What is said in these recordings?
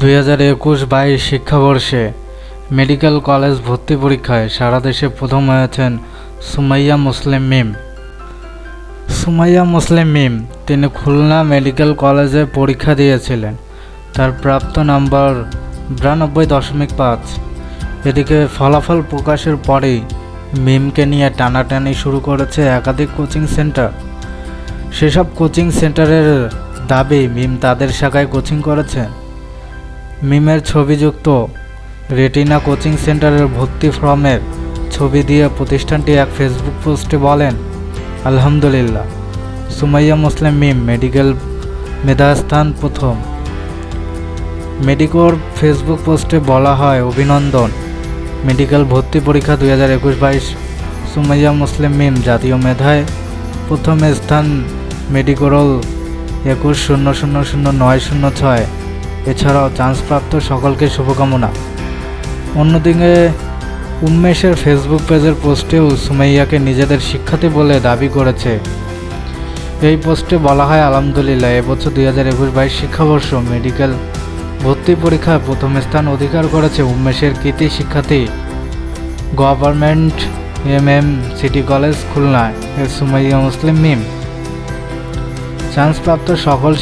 দুই হাজার একুশ বাইশ শিক্ষাবর্ষে মেডিকেল কলেজ ভর্তি পরীক্ষায় সারা দেশে প্রথম হয়েছেন সুমাইয়া মুসলিম মিম। সুমাইয়া মুসলিম মিম তিনি খুলনা মেডিকেল কলেজে পরীক্ষা দিয়েছিলেন। তার প্রাপ্ত নাম্বার বিরানব্বই দশমিক পাঁচ। এদিকে ফলাফল প্রকাশের পরেই মিমকে নিয়ে টানাটানি শুরু করেছে একাধিক কোচিং সেন্টার। সেসব কোচিং সেন্টারের দাবি মিম তাদের শাখায় কোচিং করেছে। মিমের ছবিযুক্ত রেটিনা কোচিং সেন্টারের ভর্তি ফর্মের ছবি দিয়ে প্রতিষ্ঠানটি এক ফেসবুক পোস্টে বলেন, আলহামদুলিল্লাহ, সুমাইয়া মুসলিম মিম মেডিকেল মেধাস্থান প্রথম। মেডিকোর ফেসবুক পোস্টে বলা হয়, অভিনন্দন, মেডিকেল ভর্তি পরীক্ষা দুই হাজার একুশ বাইশ, সুমাইয়া মুসলিম মিম জাতীয় মেধায় প্রথম স্থান মেডিকোরল একুশ শূন্য শূন্য শূন্য নয় শূন্য ছয়। এছাড়াও চান্সপ্রাপ্ত সকলকে শুভকামনা। অন্যদিকে, উন্মেষের ফেসবুক পেজের পোস্টেও সুমাইয়াকে নিজেদের শিক্ষার্থী বলে দাবি করেছে। এই পোস্টে বলা হয়, আলহামদুলিল্লাহ এবছর দুই হাজার একুশ বাইশ শিক্ষাবর্ষ মেডিকেল ভর্তি পরীক্ষায় প্রথম স্থান অধিকার করেছে উন্মেষের কৃতি শিক্ষার্থী government M M city college Khulna এর সুমাইয়া মুসলিম মিম। চান্সপ্রাপ্ত সকল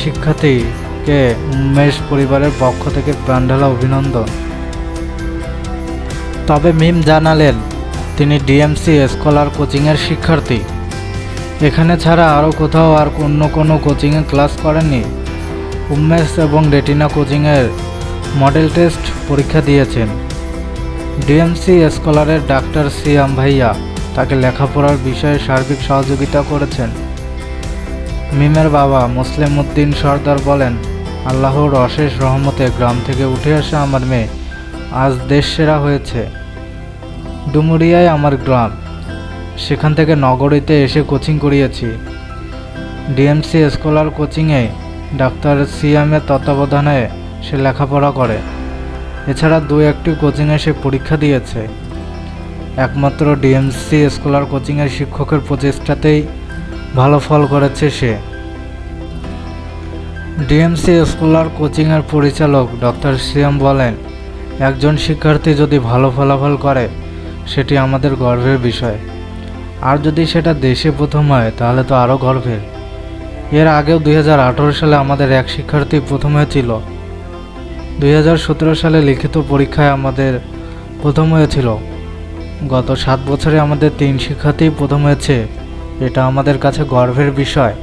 শিক্ষার্থীকে উন্মেষ পরিবারের পক্ষ থেকে প্রাণঢালা অভিনন্দন। তবে মিম জানালেন, তিনি ডিএমসি স্কলার কোচিংয়ের শিক্ষার্থী। এখানে ছাড়া আরও কোথাও আর অন্য কোনো কোচিংয়ে ক্লাস করেননি। উমেশ এবং রেটিনা কোচিংয়ের মডেল টেস্ট পরীক্ষা দিয়েছেন। ডিএমসি স্কলারের ডাক্তার সিয়াম ভাইয়া তাকে লেখাপড়ার বিষয়ে সার্বিক সহযোগিতা করেছেন। মিমের বাবা মুসলিম উদ্দিন সর্দার বলেন আল্লাহর অশেষ রহমতে গ্রাম থেকে উঠে আসা আমার মেয়ে আজ দেশ সেরা হয়েছে। ডুমুরিয়ায় আমার গ্রাম। সেখান থেকে নগরীতে এসে কোচিং করিয়েছি। ডিএমসি স্কলার কোচিংয়ে ডাক্তার সিএমের তত্ত্বাবধানে সে লেখাপড়া করে। এছাড়া দু একটি কোচিংয়ে সে পরীক্ষা দিয়েছে। একমাত্র ডিএমসি স্কলার কোচিংয়ের শিক্ষকের প্রচেষ্টাতেই ভালো ফল করেছে সে। ডিএমসি স্কলার কোচিংয়ের পরিচালক ডক্টর সিএম বলেন, একজন শিক্ষার্থী যদি ভালো ফলাফল করে, সেটি আমাদের গর্বের বিষয়। আর যদি সেটা দেশে প্রথম হয়, তাহলে তো আরও গর্বের। এর আগেও দুই হাজার আঠেরো সালে আমাদের এক শিক্ষার্থী প্রথম হয়েছিল। দুই হাজার সতেরো সালে লিখিত পরীক্ষায় আমাদের প্রথম হয়েছিল। গত সাত বছরে আমাদের তিন শিক্ষার্থী প্রথম হয়েছে। এটা আমাদের কাছে গর্বের বিষয়।